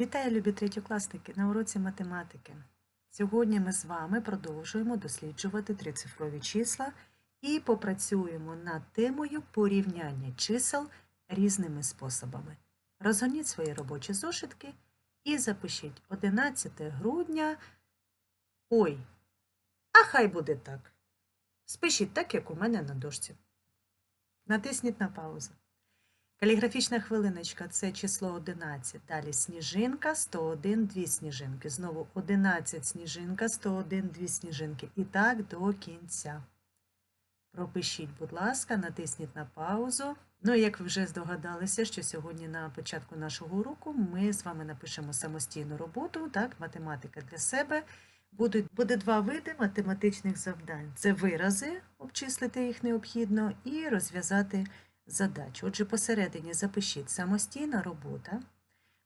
Вітаю, любі третьокласники на уроці математики. Сьогодні ми з вами продовжуємо досліджувати трицифрові числа і попрацюємо над темою порівняння чисел різними способами. Розгорніть свої робочі зошитки і запишіть 11 грудня. Ой, а хай буде так. Спишіть так, як у мене на дошці. Натисніть на паузу. Каліграфічна хвилиночка це число 11. Далі сніжинка, 101, 2 сніжинки. Знову 11 сніжинка, 101, 2 сніжинки. І так до кінця. Пропишіть, будь ласка, натисніть на паузу. Ну, як ви вже здогадалися, що сьогодні на початку нашого уроку ми з вами напишемо самостійну роботу, так, математика для себе. Будуть, буде два види математичних завдань. Це вирази, обчислити їх необхідно, і розв'язати задачу. Отже, посередині запишіть самостійна робота.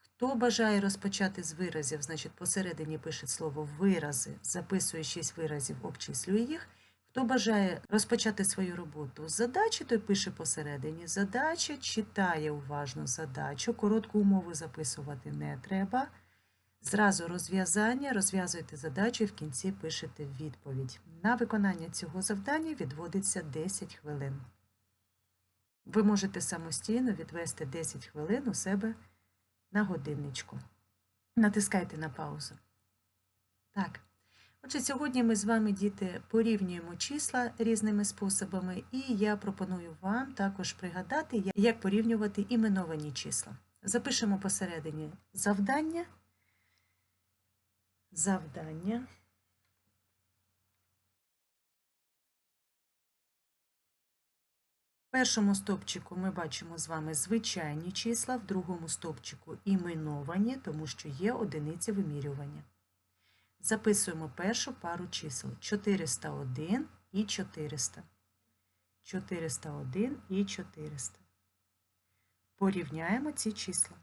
Хто бажає розпочати з виразів, значить посередині пише слово вирази, записує 6 виразів, обчислює їх. Хто бажає розпочати свою роботу з задачі, той пише посередині задача, читає уважно задачу, коротку умову записувати не треба. Зразу розв'язання, розв'язуєте задачу і в кінці пишете відповідь. На виконання цього завдання відводиться 10 хвилин. Ви можете самостійно відвести 10 хвилин у себе на годинничку. Натискайте на паузу. Так. Отже, сьогодні ми з вами, діти, порівнюємо числа різними способами, і я пропоную вам також пригадати, як порівнювати іменовані числа. Запишемо посередині завдання. Завдання. В першому стовпчику ми бачимо з вами звичайні числа, в другому стовпчику іменовані, тому що є одиниці вимірювання. Записуємо першу пару чисел 401 і 400. 401 і 400. Порівняємо ці числа.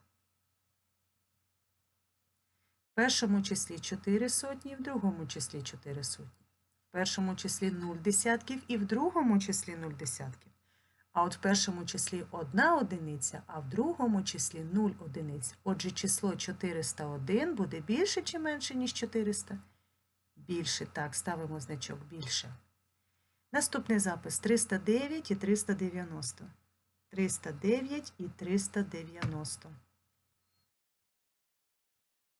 В першому числі 4 сотні, в другому числі 4 сотні. В першому числі 0 десятків і в другому числі 0 десятків. А от в першому числі 1 одиниця, а в другому числі 0 одиниць. Отже, число 401 буде більше чи менше, ніж 400? Більше. Так, ставимо значок більше. Наступний запис 309 і 390. 309 і 390.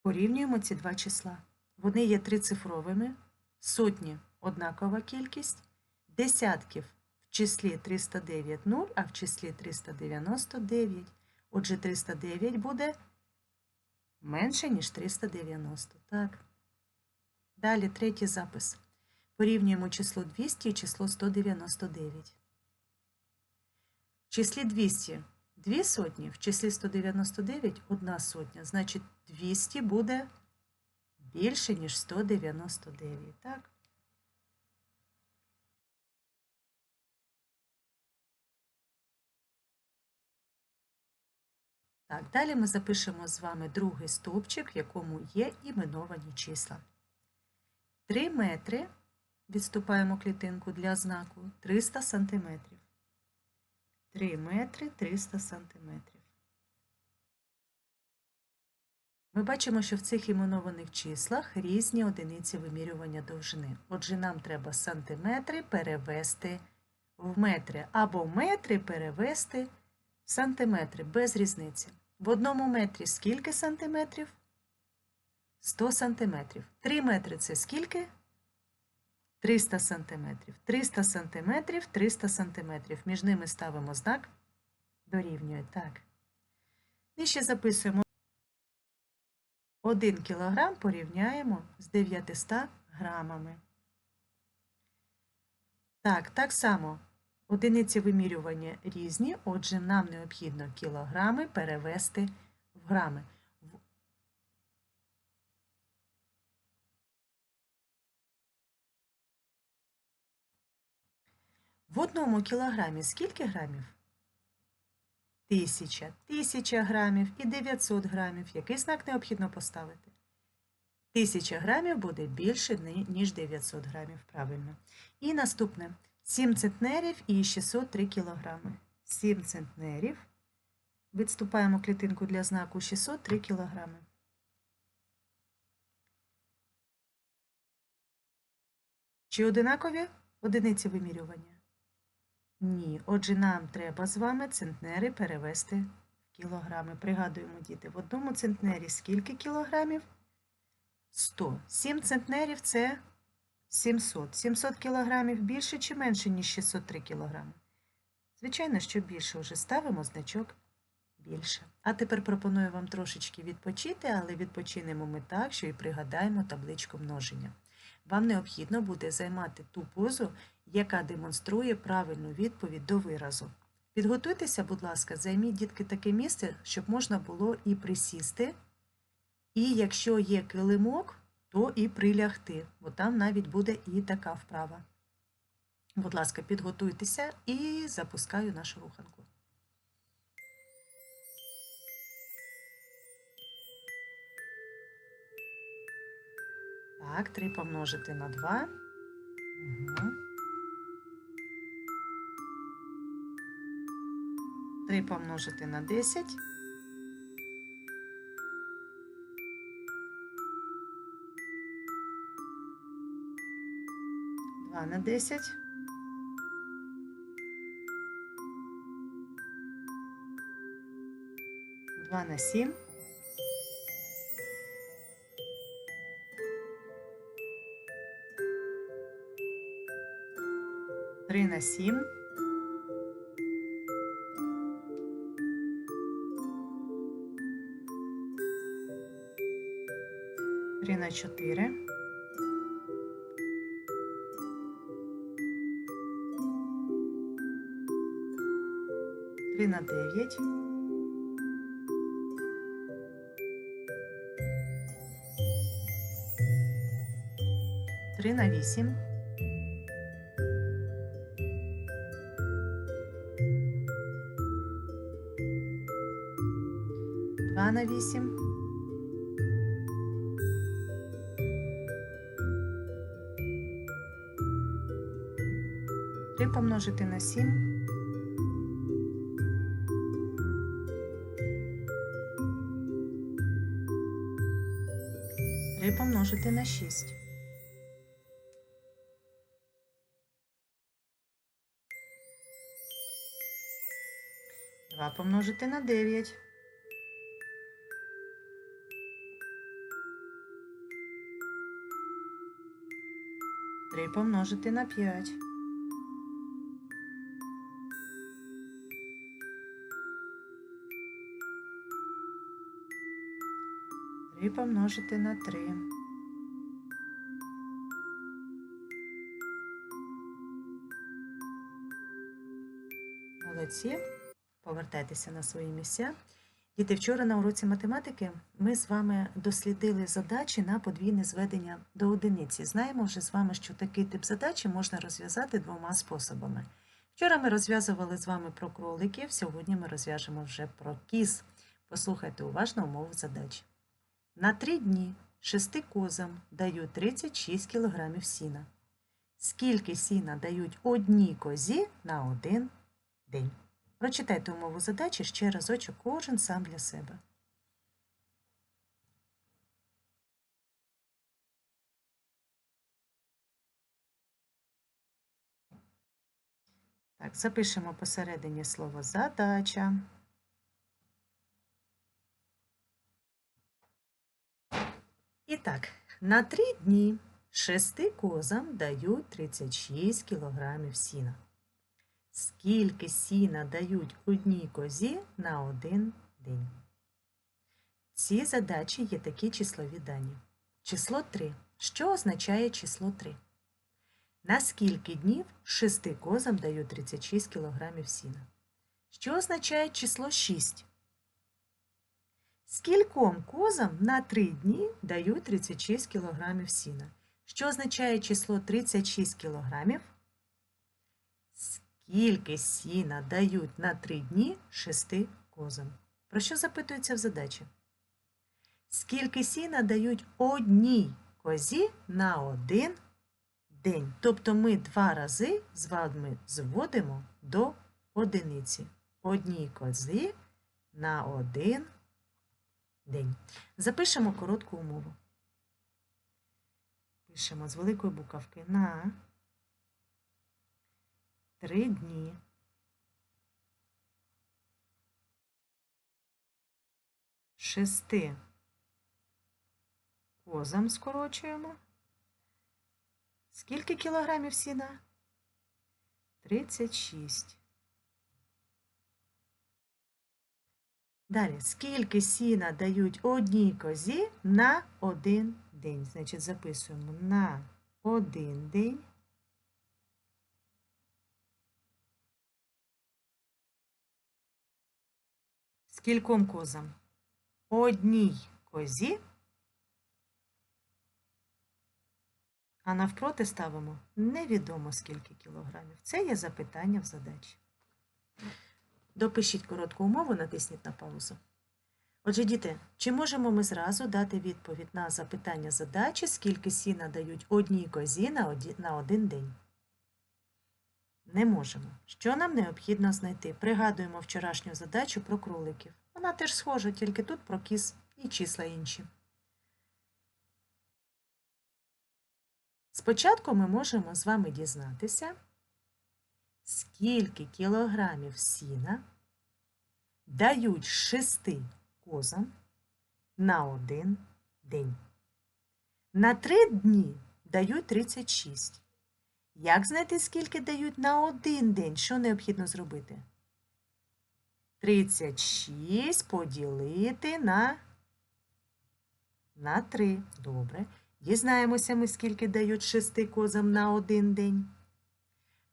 Порівнюємо ці два числа. Вони є трицифровими, сотні однакова кількість, десятків числі 309 0, а в числі 399. Отже, 309 буде менше, ніж 390. Так. Далі третій запис. Порівнюємо число 200 і число 199. В числі 200 2 сотні, в числі 199 одна сотня. Значить, 200 буде більше, ніж 199. Так? Так, далі ми запишемо з вами другий стовпчик, в якому є іменовані числа. 3 метри, відступаємо клітинку для знаку, 300 сантиметрів. 3 метри 300 сантиметрів. Ми бачимо, що в цих іменованих числах різні одиниці вимірювання довжини. Отже, нам треба сантиметри перевести в метри, або метри перевести в сантиметри, без різниці. В одному метрі скільки сантиметрів? 100 сантиметрів. 3 метри це скільки? 300 сантиметрів. 300 сантиметрів, 300 сантиметрів. Між ними ставимо знак дорівнює. Так. І ще записуємо 1 кілограм порівняємо з 900 грамами. Так, так само одиниці вимірювання різні, отже, нам необхідно кілограми перевести в грами. В одному кілограмі скільки грамів? Тисяча. Тисяча грамів і 900 грамів. Який знак необхідно поставити? Тисяча грамів буде більше, ніж 900 грамів. Правильно. І наступне. 7 центнерів і 603 кг. 7 центнерів. Відступаємо клітинку для знаку 603 кг. Чи одинакові одиниці вимірювання? Ні. Отже, нам треба з вами центнери перевести в кілограми. Пригадуємо, діти, в одному центнері скільки кілограмів? 100. 7 центнерів це 700. 700 кілограмів більше чи менше, ніж 603 кілограми? Звичайно, що більше вже ставимо значок більше. А тепер пропоную вам трошечки відпочити, але відпочинемо ми так, що і пригадаємо табличку множення. Вам необхідно буде займати ту позу, яка демонструє правильну відповідь до виразу. Підготуйтеся, будь ласка, займіть дітки таке місце, щоб можна було і присісти, і якщо є килимок, то і прилягти, бо там навіть буде і така вправа. Будь ласка, підготуйтеся і запускаю нашу руханку. Так, 3 помножити на 2. Угу. 3 помножити на 10. А на 10. Два на 7. Три на 7. Три на 4. на 9. Три на 8. Два на 8. Три помножити на 7. помножити на 6. Два помножити на 9. Три помножити на 5. Помножити на три. Молодці. Повертайтеся на свої місця. Діти, вчора на уроці математики ми з вами дослідили задачі на подвійне зведення до одиниці. Знаємо вже з вами, що такий тип задачі можна розв'язати двома способами. Вчора ми розв'язували з вами про кроликів, сьогодні ми розв'яжемо вже про кіз. Послухайте уважно умову задачі. На три дні шести козам дають 36 кг сіна. Скільки сіна дають одній козі на один день? Прочитайте умову задачі ще разочок кожен сам для себе. Так, запишемо посередині слово задача. Так, на три дні шести козам дають 36 кілограмів сіна. Скільки сіна дають одній козі на один день? Ці задачі є такі числові дані. Число 3. Що означає число 3? На скільки днів шести козам дають 36 кг сіна? Що означає число 6? Скільком козам на 3 дні дають 36 кг сіна? Що означає число 36 кг? Скільки сіна дають на 3 дні 6 козам? Про що запитується в задачі? Скільки сіна дають одній козі на один день? Тобто ми два рази з вами зводимо до одиниці. Одній козі на один день. Запишемо коротку умову. Пишемо з великої буковки на три дні. Шести козам скорочуємо. Скільки кілограмів сіна? 36. Далі, скільки сіна дають одній козі на один день? Значить, записуємо на один день. Скільком козам? Одній козі. А навпроти ставимо невідомо скільки кілограмів. Це є запитання в задачі. Допишіть коротку умову, натисніть на паузу. Отже, діти, чи можемо ми зразу дати відповідь на запитання задачі, скільки сіна дають одній козі на один день? Не можемо. Що нам необхідно знайти? Пригадуємо вчорашню задачу про кроликів. Вона теж схожа, тільки тут про кіз і числа інші. Спочатку ми можемо з вами дізнатися, скільки кілограмів сіна дають шести козам на один день. На три дні дають 36. Як знайти, скільки дають на один день? Що необхідно зробити? 36 поділити на, на 3. Добре. Дізнаємося ми, скільки дають шести козам на один день.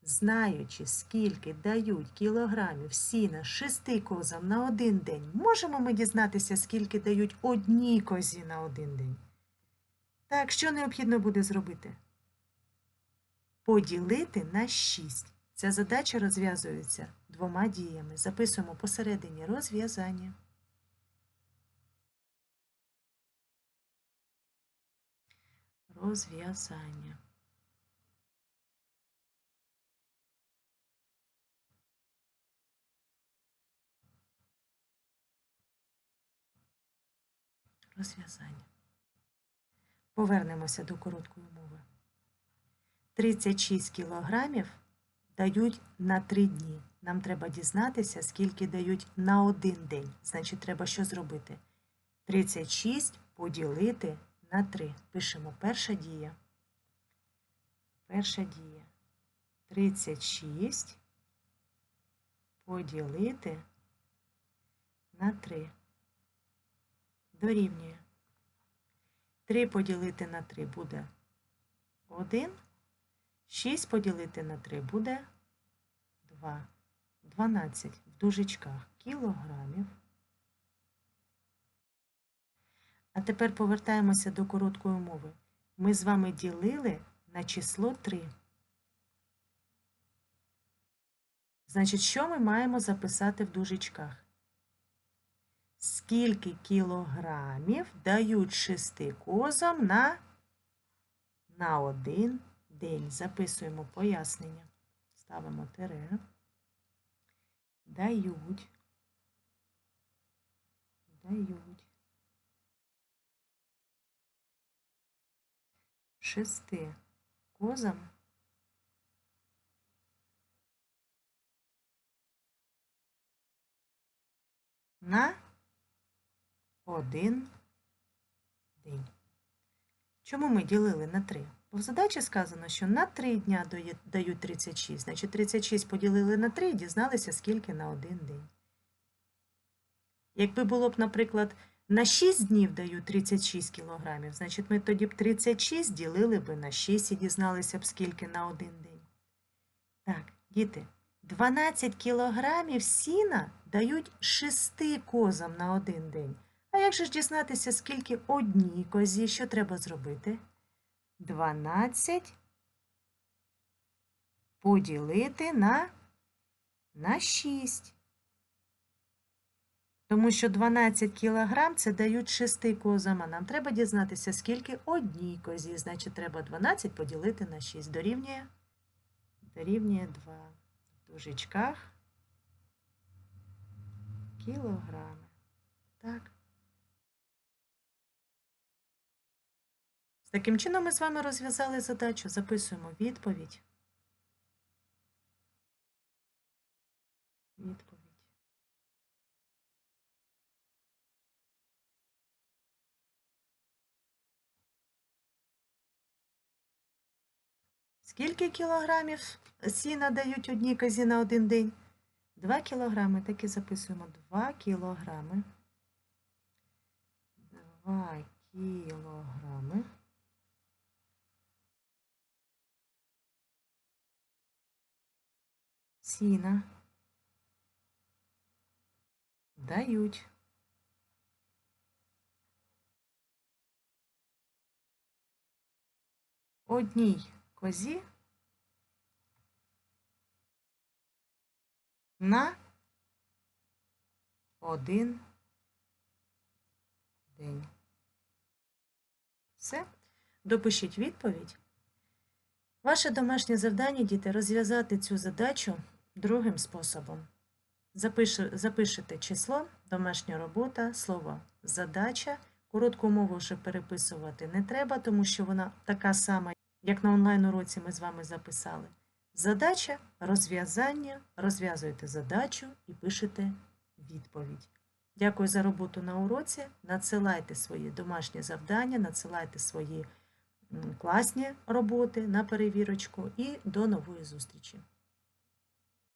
Знаючи, скільки дають кілограмів сіна шести козам на один день, можемо ми дізнатися, скільки дають одній козі на один день. Так, що необхідно буде зробити? Поділити на 6. Ця задача розв'язується двома діями. Записуємо посередині розв'язання. Розв'язання. Розв'язання. Повернемося до короткої мови. 36 кілограмів дають на 3 дні. Нам треба дізнатися, скільки дають на один день. Значить, треба що зробити? 36 поділити на 3. Пишемо перша дія. Перша дія. 36 поділити на 3. Дорівнює. 3 поділити на 3 буде 1. 6 поділити на 3 буде 2. 12 в дужечках кілограмів. А тепер повертаємося до короткої мови. Ми з вами ділили на число 3. Значить, що ми маємо записати в дужечках? Скільки кілограмів дають шести козам на, на один день? Записуємо пояснення. Ставимо тире. Дають. Дають. Шести козам на один день. Чому ми ділили на 3? Бо в задачі сказано, що на 3 дня дають 36. Значить, 36 поділили на 3 і дізналися, скільки на один день. Якби було б, наприклад, на 6 днів дають 36 кілограмів, значить, ми тоді б 36 ділили б на 6 і дізналися б, скільки на один день. Так, діти, 12 кілограмів сіна дають 6 козам на один день. А як же ж дізнатися, скільки одній козі, що треба зробити? 12 поділити на, на 6. Тому що 12 кілограм це дають 6 козам, а нам треба дізнатися, скільки одній козі. Значить, треба 12 поділити на 6. Дорівнює, дорівнює 2. В дужечках кілограми. Так. Таким чином ми з вами розв'язали задачу. Записуємо відповідь. Відповідь. Скільки кілограмів сіна дають одній козі на один день? 2 кілограми. Так і записуємо. 2 кілограми. 2 кілограми. Сіна дають. Одній козі на один день. Все. Допишіть відповідь. Ваше домашнє завдання, діти, розв'язати цю задачу другим способом. Запишете число, домашня робота, слово задача. Коротку мову вже переписувати не треба, тому що вона така сама, як на онлайн-уроці ми з вами записали. Задача розв'язання. Розв'язуєте задачу і пишете відповідь. Дякую за роботу на уроці. Надсилайте свої домашні завдання, надсилайте свої класні роботи на перевірочку і до нової зустрічі.